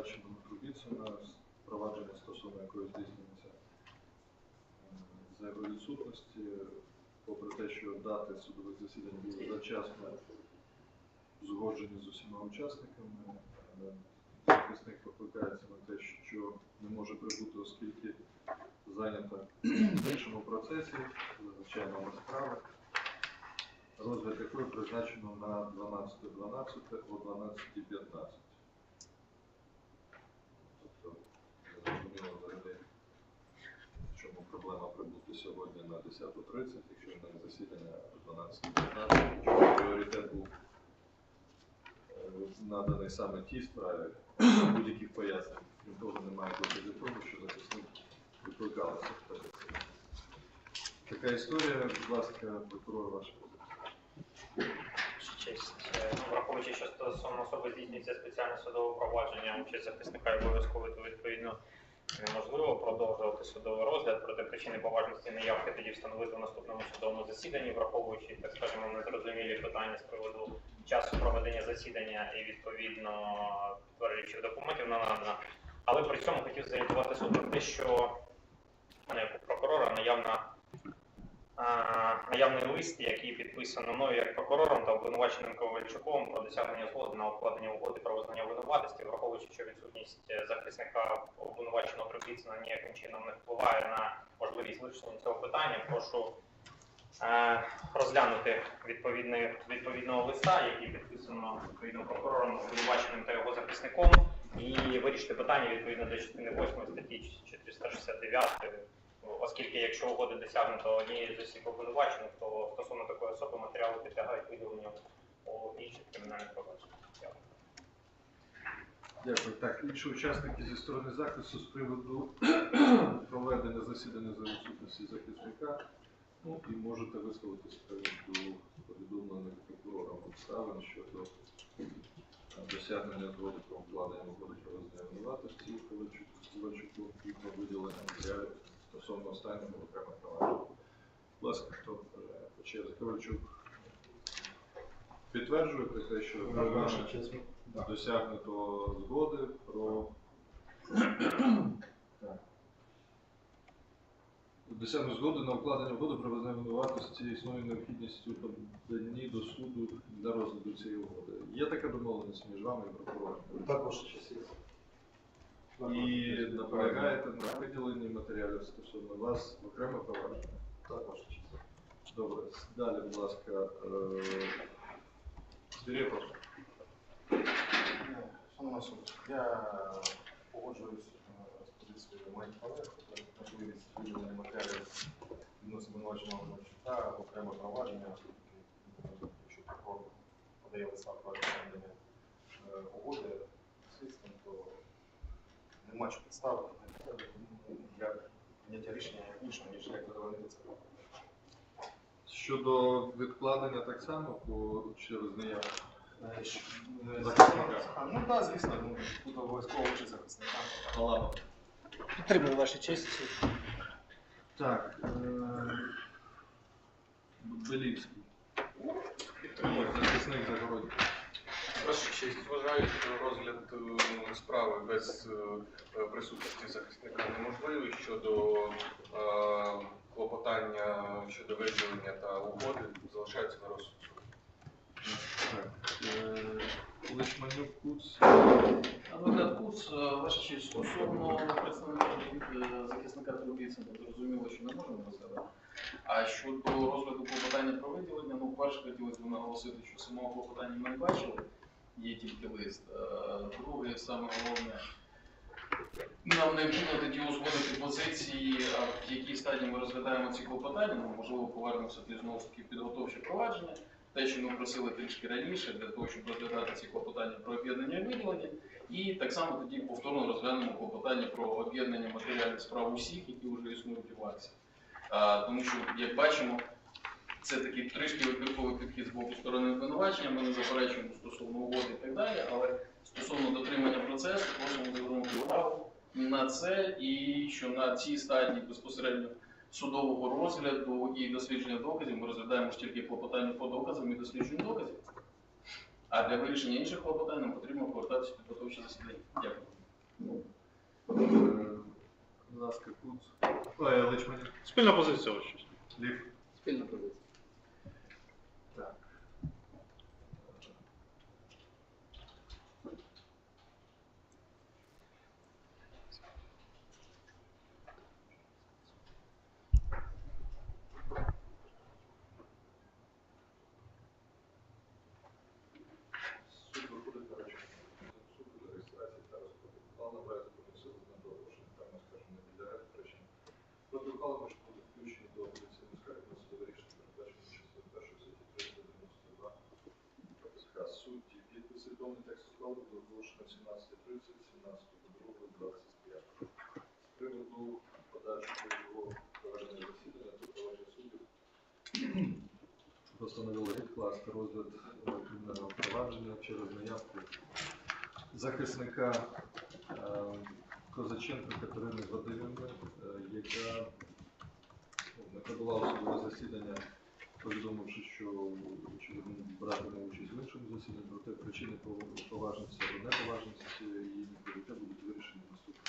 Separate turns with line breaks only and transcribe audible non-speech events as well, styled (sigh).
обвинуваченому Трубіцина, провадження стосовно якої здійснюється е, за відсутності, попри те, що дати судових засідань були завчасно узгоджені з усіма учасниками, захисник покликається на те, що не може прибути, оскільки зайнята в іншому процесі, зазвичай номер справи, розгляд якої призначено на 12.12 о 12.15. взагалі, чому проблема прибути сьогодні на 10.30, якщо них засідання о 12.15, якщо пріоритет був е, наданий саме тій справі, (coughs) будь-яких пояснень. Крім того, немає доказів того, що захисник викликалися. в те. Така історія, будь ласка, прокурор ваш.
Честь, е, враховуючи, що стосовно особи здійснюється спеціальне судове провадження, участь захисника обов'язково, відповідно неможливо продовжувати судовий розгляд, проте причини поважності неявки тоді встановити в наступному судовому засіданні, враховуючи, так скажемо, незрозумілі питання з приводу часу проведення засідання і відповідно підтверджуючих документів на надано. Але при цьому хотів зорієнтувати суд про те, що як прокурора наявна наявний лист, який підписано мною як прокурором та обвинуваченим Ковальчуком про досягнення згоди на укладення угоди про визнання винуватості, враховуючи, що відсутність е, захисника обвинуваченого Трубіцина ніяким чином не впливає на можливість вирішення цього питання. Прошу е, розглянути відповідного листа, який підписано відповідно прокурором, обвинуваченим та його захисником, і вирішити питання відповідно до частини 8 статті 469 оскільки якщо угоди досягнуто однією з осіб обвинувачених, то стосовно такої особи матеріали підлягають виділенню у інших кримінальних провадженнях. Дякую.
Так, інші учасники зі сторони захисту з приводу проведення засідання за відсутності захисника. Ну і можете висловитися з приводу повідомлених прокурором обставин щодо е, досягнення згоди про укладення угоди про визнання винуватості Ковальчуку і про виділення матеріалів стосовно останнього окремих проваджень. Будь ласка, хто бажає по черзі Ковальчук? Підтверджуєте те, що. Досягнуто згоди про досягнуто згоди на укладення угоди про визнання винуватості існує необхідність у поданні до суду для розгляду цієї угоди. Є така домовленість між вами і прокурором?
Також честь.
І наполягаєте на виділенні матеріалів стосовно вас в окреме провадження?
Також честь.
Добре, далі, будь ласка, е, Свирєпов.
Шановний суд, я погоджуюсь е, з позицією моїх колег про можливість виділення матеріалів відносно обвинуваченого Григорчука в окреме провадження, оскільки, якщо прокурор подає листа про досягнення е, угоди з слідством, то нема що підставити для прийняття рішення іншого, ніж як задовольнити це.
Щодо відкладення так само по через неявку. Захисника.
Ну так, звісно, ну, тут обов'язково чи захисника.
Палава.
Підтримую вашу честь.
Так. Е... Белівський. Ой, захисник Загородній.
Ваша честь, вважаю, що розгляд е, справи без е, присутності захисника неможливий щодо е, клопотання щодо виділення та угоди залишається на розсуд. суду.
Так. Е... Лишманюк Куц.
Адвокат Куц, ваша честь, стосовно представника е, захисника Трубіцина, зрозуміло, що не можемо розглядати. А щодо розгляду клопотання про виділення, ну, перше хотілося б наголосити, що самого клопотання ми не бачили, є тільки лист. Е, Друге, саме головне, нам необхідно тоді узгодити позиції, в якій стадії ми розглядаємо ці клопотання, ну, можливо, повернемося тоді знову ж таки в підготовче провадження. Те, що ми просили трішки раніше, для того, щоб розглядати ці клопотання про об'єднання і. І так само тоді повторно розглянемо клопотання про об'єднання матеріалів справ усіх, які вже існують у ВАКСі. Тому що, як бачимо, це такий трішки вибірковий підхід з боку сторони обвинувачення, ми не заперечуємо стосовно угоди і так далі, але стосовно дотримання процесу, просимо звернути увагу на це і що на цій стадії безпосередньо судового розгляду і дослідження доказів ми розглядаємо ж тільки клопотання по доказам і дослідженню доказів. А для вирішення інших клопотань нам потрібно повертатися в підготовче засідання. Дякую.
ласка, Куц. Ой, Личманів.
Спільна позиція ось щось.
Лів.
Спільна позиція.
Так. Суд виходить на речення. Суд для реєстрації та розподілу. Ухвала набирає комісію на доголошення та ми скажемо не підлягає речення. Проти ухвали може бути включені до апеляційної скарги на судове рішення, передбачено частиною першої статті 392 КПСХ. Судді підписи повний текст ухвали буде оголошено 17.30, 17.02, 25. З приводу подальшого його проведення засідання до провадження суддів постановили відкласти розгляд кримінального провадження через наявку захисника Козаченко Катерини Вадимівни, яка ну, не прибула у засідання, повідомивши, що очевидно братиме участь в іншому засіданні, проте причини поважності або неповажності її неприбуття будуть вирішені в наступному